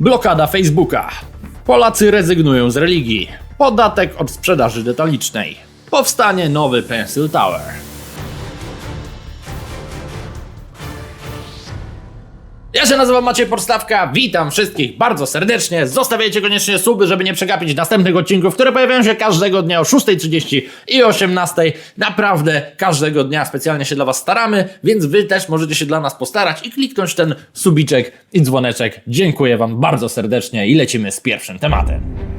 Blokada Facebooka. Polacy rezygnują z religii. Podatek od sprzedaży detalicznej. Powstanie nowy Pencil Tower. Ja się nazywam Maciej Podstawka, witam wszystkich bardzo serdecznie. Zostawiajcie koniecznie suby, żeby nie przegapić następnych odcinków, które pojawiają się każdego dnia o 6.30 i 18.00. Naprawdę każdego dnia specjalnie się dla Was staramy, więc Wy też możecie się dla nas postarać i kliknąć ten subiczek i dzwoneczek. Dziękuję Wam bardzo serdecznie i lecimy z pierwszym tematem.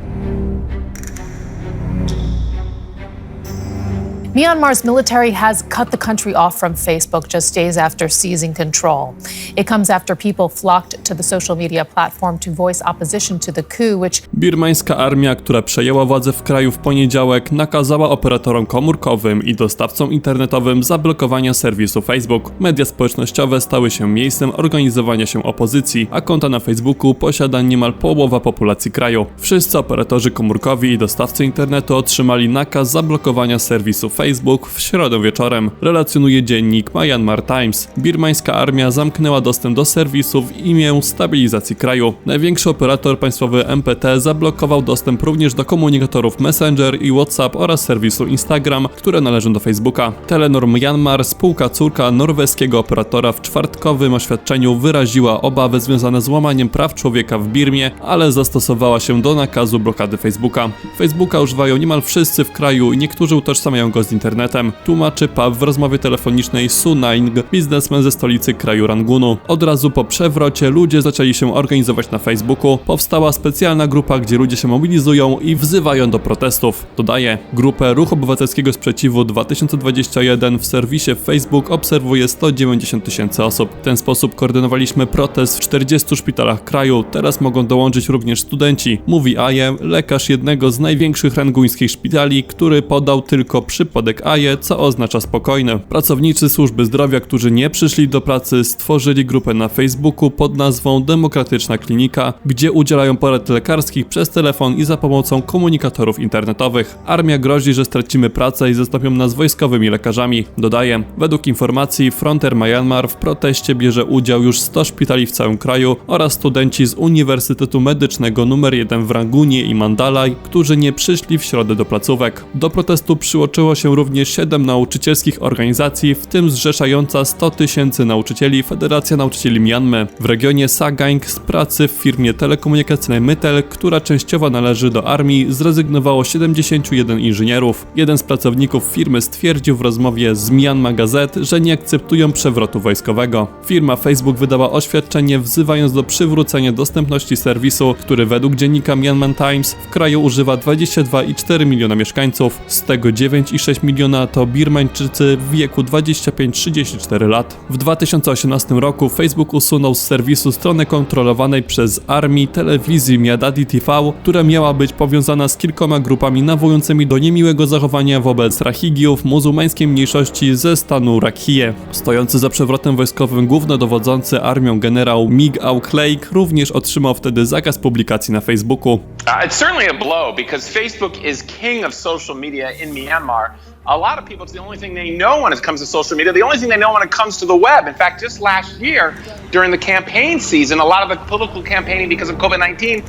Myanmar's military has cut the country off from Facebook just days after seizing control. It comes after people flocked to the social media platform to voice opposition to the coup, which Birmańska armia, która przejęła władzę w kraju w poniedziałek, nakazała operatorom komórkowym i dostawcom internetowym zablokowania serwisu Facebook. Media społecznościowe stały się miejscem organizowania się opozycji, a konta na Facebooku posiada niemal połowa populacji kraju. Wszyscy operatorzy komórkowi i dostawcy internetu otrzymali nakaz zablokowania serwisu Facebook w środę wieczorem, relacjonuje dziennik Myanmar Times. Birmańska armia zamknęła dostęp do serwisu w imię stabilizacji kraju. Największy operator państwowy MPT zablokował dostęp również do komunikatorów Messenger i WhatsApp oraz serwisu Instagram, które należą do Facebooka. Telenor Myanmar, spółka córka norweskiego operatora w czwartkowym oświadczeniu wyraziła obawy związane z łamaniem praw człowieka w Birmie, ale zastosowała się do nakazu blokady Facebooka. Facebooka używają niemal wszyscy w kraju i niektórzy utożsamiają go z internetem, tłumaczy Pav w rozmowie telefonicznej Su Naing, biznesmen ze stolicy kraju Rangunu. Od razu po przewrocie ludzie zaczęli się organizować na Facebooku. Powstała specjalna grupa, gdzie ludzie się mobilizują i wzywają do protestów. Dodaje, grupę Ruch Obywatelskiego Sprzeciwu 2021 w serwisie Facebook obserwuje 190 tysięcy osób. W ten sposób koordynowaliśmy protest w 40 szpitalach kraju. Teraz mogą dołączyć również studenci, mówi Aje, lekarz jednego z największych ranguńskich szpitali, który podał tylko przypadek Aje, co oznacza spokojny. Pracownicy służby zdrowia, którzy nie przyszli do pracy, stworzyli grupę na Facebooku pod nazwą Demokratyczna Klinika, gdzie udzielają porad lekarskich przez telefon i za pomocą komunikatorów internetowych. Armia grozi, że stracimy pracę i zastąpią nas wojskowymi lekarzami. Dodaje, według informacji Frontier Myanmar w proteście bierze udział już 100 szpitali w całym kraju oraz studenci z Uniwersytetu Medycznego nr 1 w Rangunie i Mandalay, którzy nie przyszli w środę do placówek. Do protestu przyłączyło się również 7 nauczycielskich organizacji, w tym zrzeszająca 100 tysięcy nauczycieli Federacja Nauczycieli Myanmy. W regionie Sagaing z pracy w firmie telekomunikacyjnej Mytel, która częściowo należy do armii, zrezygnowało 71 inżynierów. Jeden z pracowników firmy stwierdził w rozmowie z Myanmar Gazette, że nie akceptują przewrotu wojskowego. Firma Facebook wydała oświadczenie wzywając do przywrócenia dostępności serwisu, który według dziennika Myanmar Times w kraju używa 22,4 miliona mieszkańców, z tego 9,6 miliona to Birmańczycy w wieku 25-34 lat. W 2018 roku Facebook usunął z serwisu stronę kontrolowanej przez armię telewizji Miadadi TV, która miała być powiązana z kilkoma grupami nawołującymi do niemiłego zachowania wobec Rahigiów, muzułmańskiej mniejszości ze stanu Rakhine. Stojący za przewrotem wojskowym głównodowodzący armią generał Mig Hlaing również otrzymał wtedy zakaz publikacji na Facebooku. Uh, it's certainly a blow because Facebook is king of social media in Myanmar. A lot of people, it's the only thing they know when it comes to social media, the only thing they know when it comes to the web. In fact, just last year, during the campaign season, a lot of the political campaigning because of COVID 19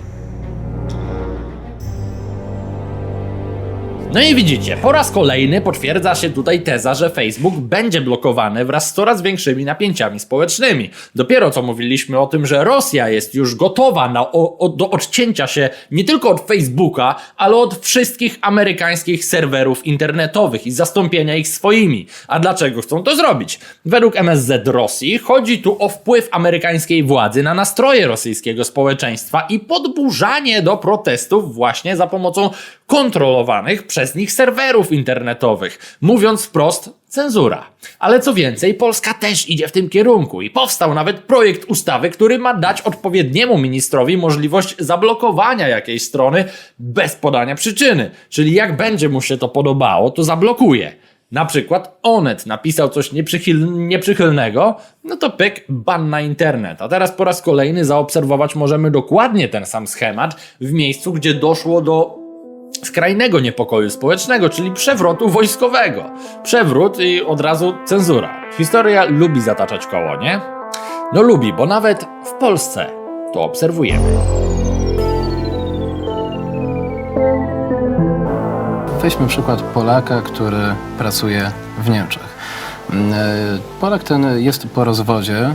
No i widzicie, po raz kolejny potwierdza się tutaj teza, że Facebook będzie blokowany wraz z coraz większymi napięciami społecznymi. Dopiero co mówiliśmy o tym, że Rosja jest już gotowa na, o, o, do odcięcia się nie tylko od Facebooka, ale od wszystkich amerykańskich serwerów internetowych i zastąpienia ich swoimi. A dlaczego chcą to zrobić? Według MSZ Rosji chodzi tu o wpływ amerykańskiej władzy na nastroje rosyjskiego społeczeństwa i podburzanie do protestów właśnie za pomocą kontrolowanych przez nich serwerów internetowych. Mówiąc wprost, cenzura. Ale co więcej, Polska też idzie w tym kierunku i powstał nawet projekt ustawy, który ma dać odpowiedniemu ministrowi możliwość zablokowania jakiejś strony bez podania przyczyny. Czyli jak będzie mu się to podobało, to zablokuje. Na przykład Onet napisał coś nieprzychylnego, no to pyk, ban na internet. A teraz po raz kolejny zaobserwować możemy dokładnie ten sam schemat w miejscu, gdzie doszło do skrajnego niepokoju społecznego, czyli przewrotu wojskowego. Przewrót i od razu cenzura. Historia lubi zataczać koło, nie? No lubi, bo nawet w Polsce to obserwujemy. Weźmy przykład Polaka, który pracuje w Niemczech. Mm, e, Polak ten jest po rozwodzie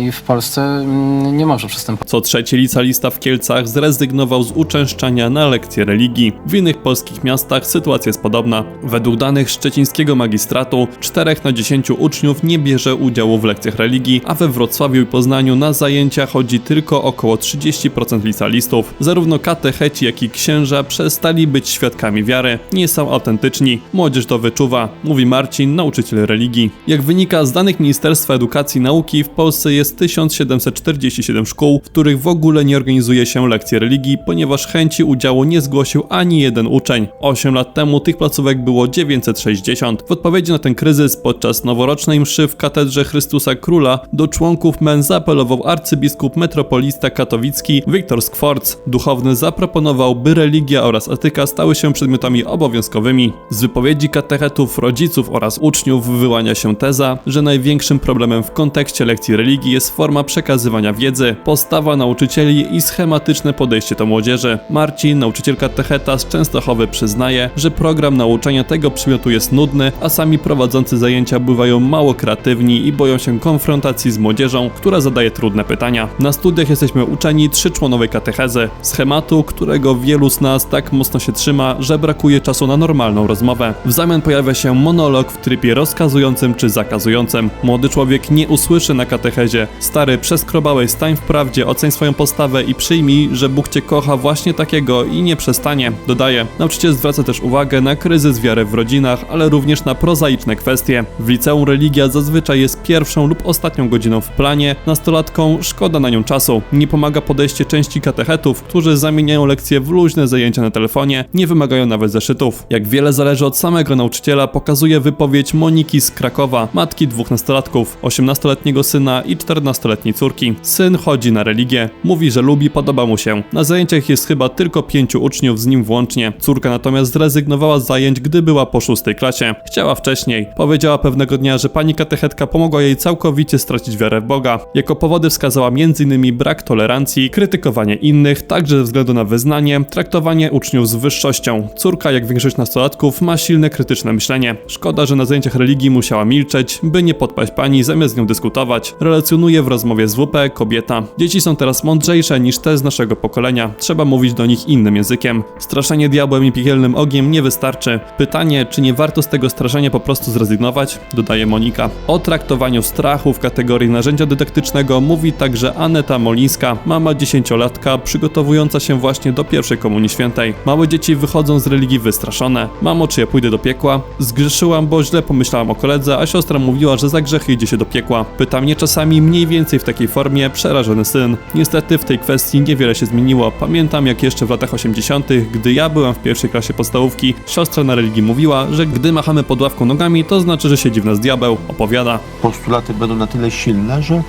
i w Polsce mm, nie może przystępować Co trzeci licealista w Kielcach zrezygnował z uczęszczania na lekcje religii. W innych polskich miastach sytuacja jest podobna. Według danych szczecińskiego magistratu 4 na 10 uczniów nie bierze udziału w lekcjach religii, a we Wrocławiu i Poznaniu na zajęcia chodzi tylko około 30% licealistów. Zarówno katecheci, jak i księża przestali być świadkami wiary. Nie są autentyczni. Młodzież to wyczuwa, mówi Marcin, nauczyciel religii. Jak wynika z danych Ministerstwa Edukacji i Nauki, w Polsce jest 1747 szkół, w których w ogóle nie organizuje się lekcji religii, ponieważ chęci udziału nie zgłosił ani jeden uczeń. 8 lat temu tych placówek było 960. W odpowiedzi na ten kryzys podczas noworocznej mszy w katedrze Chrystusa Króla do członków MEN zaapelował arcybiskup metropolista katowicki Wiktor Skworc. Duchowny zaproponował, by religia oraz etyka stały się przedmiotami obowiązkowymi. Z wypowiedzi katechetów, rodziców oraz uczniów wyłania się teza, że największym problemem w kontekście lekcji religii jest forma przekazywania wiedzy, postawa nauczycieli i schematyczne podejście do młodzieży. Marcin, nauczyciel katecheta z Częstochowy przyznaje, że program nauczania tego przedmiotu jest nudny, a sami prowadzący zajęcia bywają mało kreatywni i boją się konfrontacji z młodzieżą, która zadaje trudne pytania. Na studiach jesteśmy uczeni trzyczłonowej katechezy, schematu, którego wielu z nas tak mocno się trzyma, że brakuje czasu na normalną rozmowę. W zamian pojawia się monolog w trybie rozkazującym czy zakazującym. Młody człowiek nie usłyszy na katechezie: Stary, przeskrobałeś, stań w prawdzie, oceń swoją postawę i przyjmij, że Bóg cię kocha właśnie takiego i nie przestanie. Dodaje. Nauczyciel zwraca też uwagę na kryzys wiary w rodzinach, ale również na prozaiczne kwestie. W liceum religia zazwyczaj jest pierwszą lub ostatnią godziną w planie, nastolatką szkoda na nią czasu. Nie pomaga podejście części katechetów, którzy zamieniają lekcje w luźne zajęcia na telefonie, nie wymagają nawet zeszytów. Jak wiele zależy od samego nauczyciela, pokazuje wypowiedź Moniki z Krakowa, matki dwóch nastolatków, 18-letniego syna i 14-letniej córki. Syn chodzi na religię, mówi, że lubi, podoba mu się. Na zajęciach jest chyba tylko pięciu uczniów, z nim włącznie. Córka natomiast zrezygnowała z zajęć, gdy była po szóstej klasie. Chciała wcześniej. Powiedziała pewnego dnia, że pani katechetka pomogła jej całkowicie stracić wiarę w Boga. Jako powody wskazała m.in. brak tolerancji, krytykowanie innych, także ze względu na wyznanie, traktowanie uczniów z wyższością. Córka, jak większość nastolatków, ma silne krytyczne myślenie. Szkoda, że na zajęciach religii musiała milczeć, by nie podpaść pani, zamiast z nią dyskutować. Relacjonuje w rozmowie z WP kobieta. Dzieci są teraz mądrzejsze niż te z naszego pokolenia. Trzeba mówić do nich innym językiem. Straszenie diabłem i piekielnym ogniem nie wystarczy. Pytanie, czy nie warto z tego straszenia po prostu zrezygnować? Dodaje Monika. O traktowaniu strachu w kategorii narzędzia dydaktycznego mówi także Aneta Molińska, mama dziesięciolatka, przygotowująca się właśnie do pierwszej komunii świętej. Małe dzieci wychodzą z religii wystraszone. Mamo, czy ja pójdę do piekła? Zgrzeszyłam, bo źle pomyślałam o koledze, a siostra mówiła, że za grzechy idzie się do piekła. Pyta mnie czasami mniej więcej w takiej formie przerażony syn. Niestety w tej kwestii niewiele się zmieniło. Pamiętam jak jeszcze w latach 80., gdy ja byłem w pierwszej klasie podstawówki, siostra na religii mówiła, że gdy machamy pod ławką nogami, to znaczy, że siedzi w nas diabeł. Opowiada. postulaty będą na tyle silne, że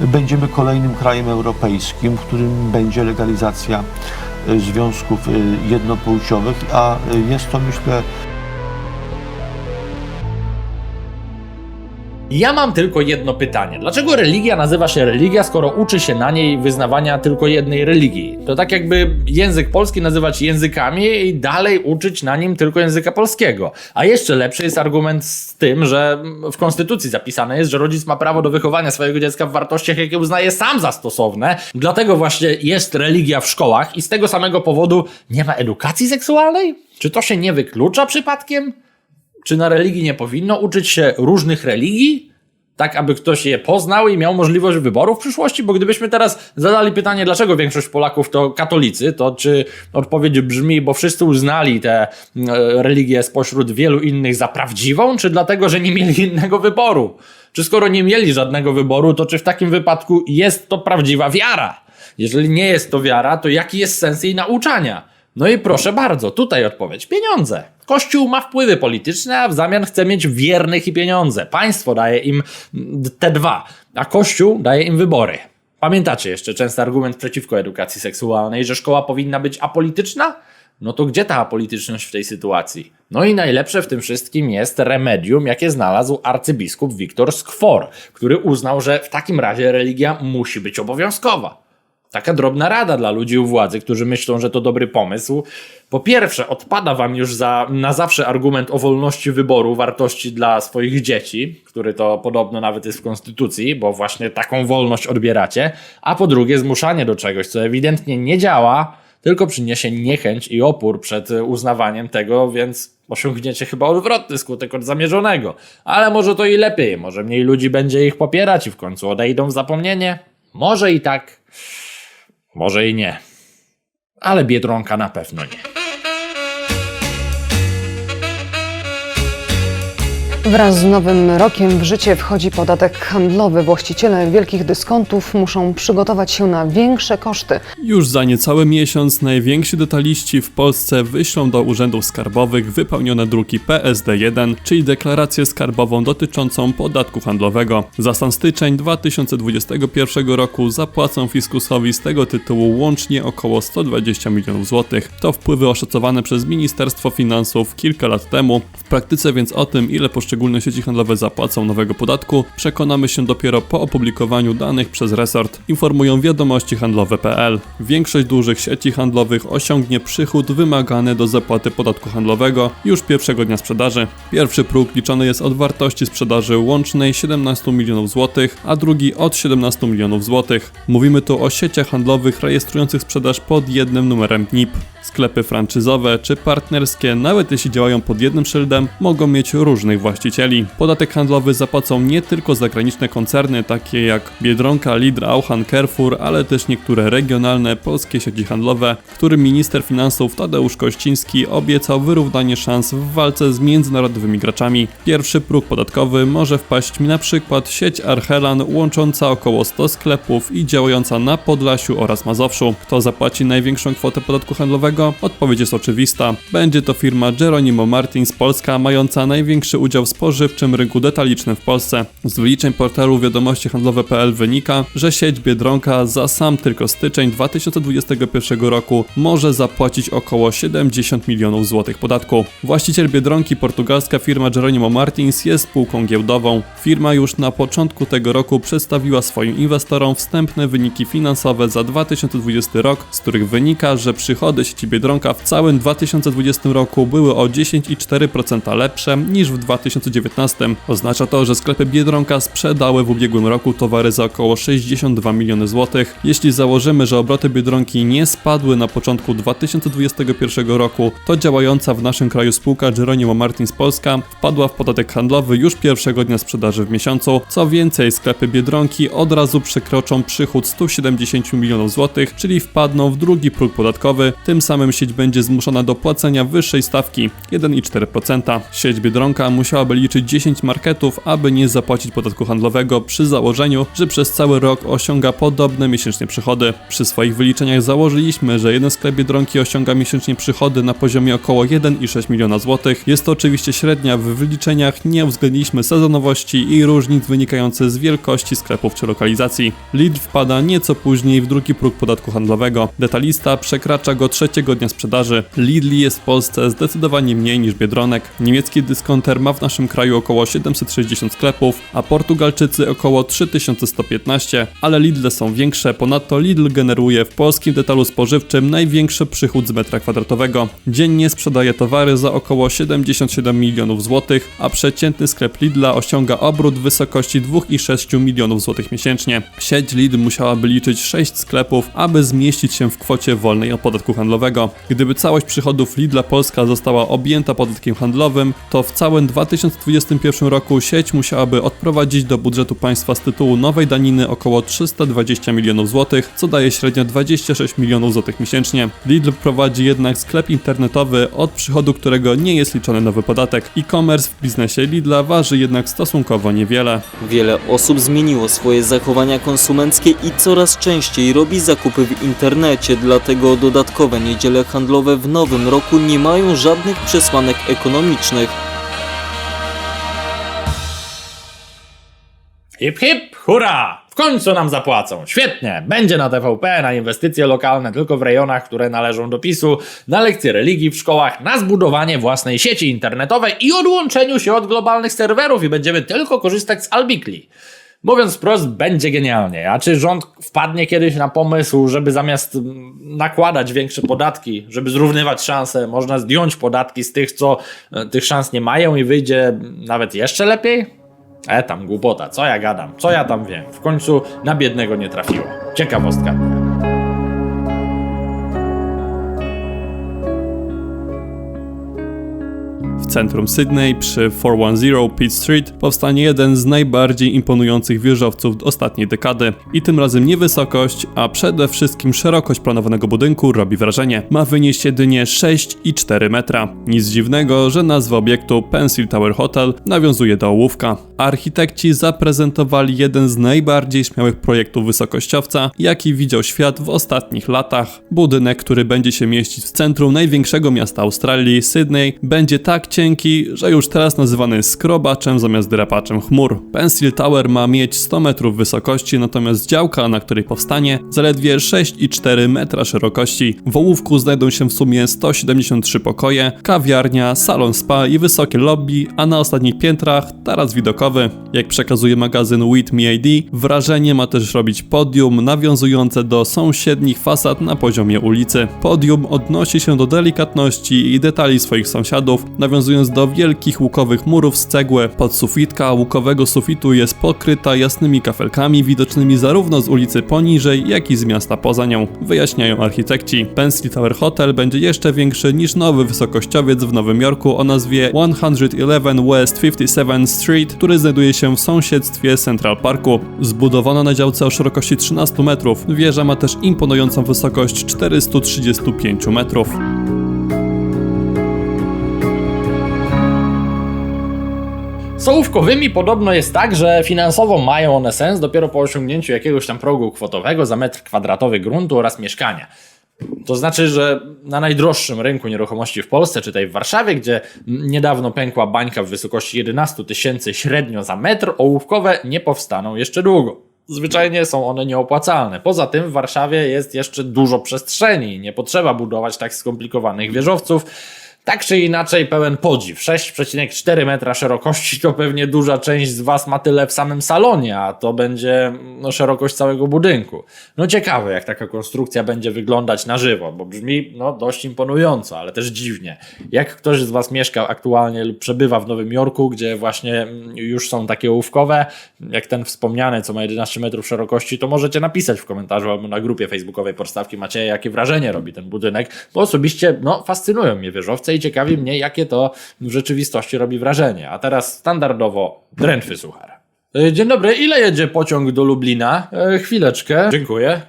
będziemy kolejnym krajem europejskim, w którym będzie legalizacja y, związków y, jednopłciowych, a y, jest to myślę Ja mam tylko jedno pytanie. Dlaczego religia nazywa się religia, skoro uczy się na niej wyznawania tylko jednej religii? To tak jakby język polski nazywać językami i dalej uczyć na nim tylko języka polskiego. A jeszcze lepszy jest argument z tym, że w konstytucji zapisane jest, że rodzic ma prawo do wychowania swojego dziecka w wartościach, jakie uznaje sam za stosowne. Dlatego właśnie jest religia w szkołach i z tego samego powodu nie ma edukacji seksualnej? Czy to się nie wyklucza przypadkiem? Czy na religii nie powinno uczyć się różnych religii? Tak, aby ktoś je poznał i miał możliwość wyboru w przyszłości? Bo gdybyśmy teraz zadali pytanie, dlaczego większość Polaków to katolicy, to czy odpowiedź brzmi, bo wszyscy uznali tę e, religię spośród wielu innych za prawdziwą, czy dlatego, że nie mieli innego wyboru? Czy skoro nie mieli żadnego wyboru, to czy w takim wypadku jest to prawdziwa wiara? Jeżeli nie jest to wiara, to jaki jest sens jej nauczania? No i proszę bardzo, tutaj odpowiedź: pieniądze. Kościół ma wpływy polityczne, a w zamian chce mieć wiernych i pieniądze. Państwo daje im te dwa, a Kościół daje im wybory. Pamiętacie jeszcze częsty argument przeciwko edukacji seksualnej, że szkoła powinna być apolityczna? No to gdzie ta apolityczność w tej sytuacji? No i najlepsze w tym wszystkim jest remedium, jakie znalazł arcybiskup Wiktor Skwor, który uznał, że w takim razie religia musi być obowiązkowa. Taka drobna rada dla ludzi u władzy, którzy myślą, że to dobry pomysł. Po pierwsze, odpada wam już za, na zawsze argument o wolności wyboru wartości dla swoich dzieci, który to podobno nawet jest w konstytucji, bo właśnie taką wolność odbieracie. A po drugie, zmuszanie do czegoś, co ewidentnie nie działa, tylko przyniesie niechęć i opór przed e, uznawaniem tego, więc osiągniecie chyba odwrotny skutek od zamierzonego. Ale może to i lepiej, może mniej ludzi będzie ich popierać i w końcu odejdą w zapomnienie. Może i tak, może i nie. Ale Biedronka na pewno nie. Wraz z nowym rokiem w życie wchodzi podatek handlowy. Właściciele wielkich dyskontów muszą przygotować się na większe koszty. Już za niecały miesiąc najwięksi detaliści w Polsce wyślą do urzędów skarbowych wypełnione druki PSD1, czyli deklarację skarbową dotyczącą podatku handlowego. Za sam styczeń 2021 roku zapłacą fiskusowi z tego tytułu łącznie około 120 milionów złotych. To wpływy oszacowane przez Ministerstwo Finansów kilka lat temu. W praktyce więc o tym, ile poszczególne sieci handlowe zapłacą nowego podatku, przekonamy się dopiero po opublikowaniu danych przez resort, informują wiadomości handlowe.pl. Większość dużych sieci handlowych osiągnie przychód wymagany do zapłaty podatku handlowego już pierwszego dnia sprzedaży. Pierwszy próg liczony jest od wartości sprzedaży łącznej 17 milionów złotych, a drugi od 17 milionów złotych. Mówimy tu o sieciach handlowych rejestrujących sprzedaż pod jednym numerem NIP. Sklepy franczyzowe czy partnerskie, nawet jeśli działają pod jednym szyldem, mogą mieć różnych właścicieli. Podatek handlowy zapłacą nie tylko zagraniczne koncerny takie jak Biedronka, Lidl, Auchan, Carrefour, ale też niektóre regionalne polskie sieci handlowe, którym minister finansów Tadeusz Kościński obiecał wyrównanie szans w walce z międzynarodowymi graczami. Pierwszy próg podatkowy może wpaść na przykład sieć Archelan łącząca około 100 sklepów i działająca na Podlasiu oraz Mazowszu. Kto zapłaci największą kwotę podatku handlowego? Odpowiedź jest oczywista. Będzie to firma Geronimo Martins Polska, mająca największy udział w spożywczym rynku detalicznym w Polsce. Z wyliczeń portalu wiadomości handlowe.pl wynika, że sieć Biedronka za sam tylko styczeń 2021 roku może zapłacić około 70 milionów złotych podatku. Właściciel Biedronki, portugalska firma Geronimo Martins, jest spółką giełdową. Firma już na początku tego roku przedstawiła swoim inwestorom wstępne wyniki finansowe za 2020 rok, z których wynika, że przychody sieci Biedronka w całym 2020 roku były o 10,4% lepsze niż w 2019. Oznacza to, że sklepy Biedronka sprzedały w ubiegłym roku towary za około 62 miliony złotych. Jeśli założymy, że obroty Biedronki nie spadły na początku 2021 roku, to działająca w naszym kraju spółka Geronimo Martins Polska wpadła w podatek handlowy już pierwszego dnia sprzedaży w miesiącu. Co więcej, sklepy Biedronki od razu przekroczą przychód 170 milionów złotych, czyli wpadną w drugi próg podatkowy. Tym samym sieć będzie zmuszona do płacenia wyższej stawki 1,4%. Sieć Biedronka musiałaby liczyć 10 marketów, aby nie zapłacić podatku handlowego przy założeniu, że przez cały rok osiąga podobne miesięcznie przychody. Przy swoich wyliczeniach założyliśmy, że jeden sklep Biedronki osiąga miesięcznie przychody na poziomie około 1,6 miliona złotych. Jest to oczywiście średnia, w wyliczeniach nie uwzględniliśmy sezonowości i różnic wynikających z wielkości sklepów czy lokalizacji. Lidl wpada nieco później w drugi próg podatku handlowego. Detalista przekracza go trzeciego dnia sprzedaży. Lidl jest w Polsce zdecydowanie mniej niż Biedronek. Niemiecki dyskonter ma w naszym kraju około 760 sklepów, a Portugalczycy około 3115, ale Lidle są większe. Ponadto Lidl generuje w polskim detalu spożywczym największy przychód z metra kwadratowego. Dziennie sprzedaje towary za około 77 milionów złotych, a przeciętny sklep Lidla osiąga obrót w wysokości 2,6 milionów złotych miesięcznie. Sieć Lidl musiałaby liczyć 6 sklepów, aby zmieścić się w kwocie wolnej od podatku handlowego. Gdyby całość przychodów Lidla Polska została objęta podatkiem handlowym, to w całym 2021 roku sieć musiałaby odprowadzić do budżetu państwa z tytułu nowej daniny około 320 milionów złotych, co daje średnio 26 milionów złotych miesięcznie. Lidl prowadzi jednak sklep internetowy, od przychodu którego nie jest liczony nowy podatek. E-commerce w biznesie Lidla waży jednak stosunkowo niewiele. Wiele osób zmieniło swoje zachowania konsumenckie i coraz częściej robi zakupy w internecie, dlatego dodatkowe niedziele handlowe w nowym roku nie mają żadnych przesłanek ekonomicznych. Hip hip, hurra! W końcu nam zapłacą. Świetnie. Będzie na TVP, na inwestycje lokalne tylko w rejonach, które należą do PiSu, na lekcje religii w szkołach, na zbudowanie własnej sieci internetowej i odłączeniu się od globalnych serwerów i będziemy tylko korzystać z Albikli. Mówiąc wprost, będzie genialnie. A czy rząd wpadnie kiedyś na pomysł, żeby zamiast nakładać większe podatki, żeby zrównywać szanse, można zdjąć podatki z tych, co e, tych szans nie mają i wyjdzie nawet jeszcze lepiej? E tam głupota, co ja gadam, co ja tam wiem. W końcu na biednego nie trafiło. Ciekawostka. Centrum Sydney przy 410 Pitt Street powstanie jeden z najbardziej imponujących wieżowców ostatniej dekady. I tym razem nie wysokość, a przede wszystkim szerokość planowanego budynku robi wrażenie. Ma wynieść jedynie 6,4 metra. Nic dziwnego, że nazwa obiektu Pencil Tower Hotel nawiązuje do ołówka. Architekci zaprezentowali jeden z najbardziej śmiałych projektów wysokościowca, jaki widział świat w ostatnich latach. Budynek, który będzie się mieścić w centrum największego miasta Australii, Sydney, będzie tak cienki, że już teraz nazywany skrobaczem zamiast drapaczem chmur. Pencil Tower ma mieć 100 metrów wysokości, natomiast działka, na której powstanie, zaledwie 6,4 metra szerokości. W ołówku znajdą się w sumie 173 pokoje, kawiarnia, salon spa i wysokie lobby, a na ostatnich piętrach taras widokowy. Jak przekazuje magazyn With Me ID, wrażenie ma też robić podium nawiązujące do sąsiednich fasad na poziomie ulicy. Podium odnosi się do delikatności i detali swoich sąsiadów, nawiązując do wielkich łukowych murów z cegły. Podsufitka łukowego sufitu jest pokryta jasnymi kafelkami widocznymi zarówno z ulicy poniżej, jak i z miasta poza nią, wyjaśniają architekci. Pencil Tower Hotel będzie jeszcze większy niż nowy wysokościowiec w Nowym Jorku o nazwie 111 West 57th Street, który znajduje się w sąsiedztwie Central Parku. Zbudowana na działce o szerokości 13 metrów, wieża ma też imponującą wysokość 435 metrów. Z ołówkowymi podobno jest tak, że finansowo mają one sens dopiero po osiągnięciu jakiegoś tam progu kwotowego za metr kwadratowy gruntu oraz mieszkania. To znaczy, że na najdroższym rynku nieruchomości w Polsce, czy tutaj w Warszawie, gdzie niedawno pękła bańka w wysokości 11 tysięcy średnio za metr, ołówkowe nie powstaną jeszcze długo. Zwyczajnie są one nieopłacalne. Poza tym w Warszawie jest jeszcze dużo przestrzeni. Nie potrzeba budować tak skomplikowanych wieżowców. Tak czy inaczej, pełen podziw. 6,4 metra szerokości to pewnie duża część z Was ma tyle w samym salonie, a to będzie no, szerokość całego budynku. No ciekawe, jak taka konstrukcja będzie wyglądać na żywo, bo brzmi no, dość imponująco, ale też dziwnie. Jak ktoś z Was mieszka aktualnie lub przebywa w Nowym Jorku, gdzie właśnie mm, już są takie ołówkowe, jak ten wspomniany, co ma 11 metrów szerokości, to możecie napisać w komentarzu albo na grupie facebookowej Podstawki Macieja, jakie wrażenie robi ten budynek, bo osobiście no, fascynują mnie wieżowce i ciekawi mnie, jakie to w rzeczywistości robi wrażenie. A teraz standardowo drętwy suchar. E, Dzień dobry, ile jedzie pociąg do Lublina? E, chwileczkę. Dziękuję.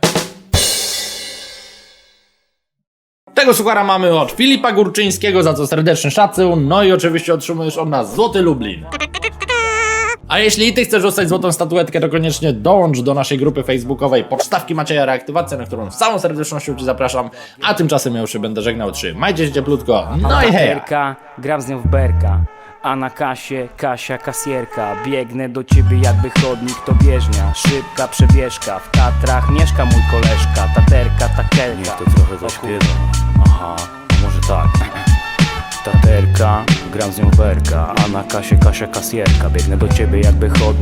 Tego suchara mamy od Filipa Górczyńskiego, za co serdeczny szacun. No i oczywiście otrzymujesz od nas Złoty Lublin. A jeśli i ty chcesz dostać złotą statuetkę, to koniecznie dołącz do naszej grupy facebookowej. Podstawki Macieja Reaktywacja, na którą z całą serdecznością Ci zapraszam. A tymczasem ja już się będę żegnał. Trzymajcie się cieplutko. No i hej! Berka, gram z nią w berka. A na kasie, Kasia kasjerka. Biegnę do ciebie jakby chodnik to bieżnia. Szybka przebieżka, w Tatrach mieszka mój koleżka. Taterka, takelka Niech to trochę zaśpiewam Aha, może tak Taterka, gram z nią w berka A na kasie, Kasia kasjerka. Biegnę do ciebie jakby chodnik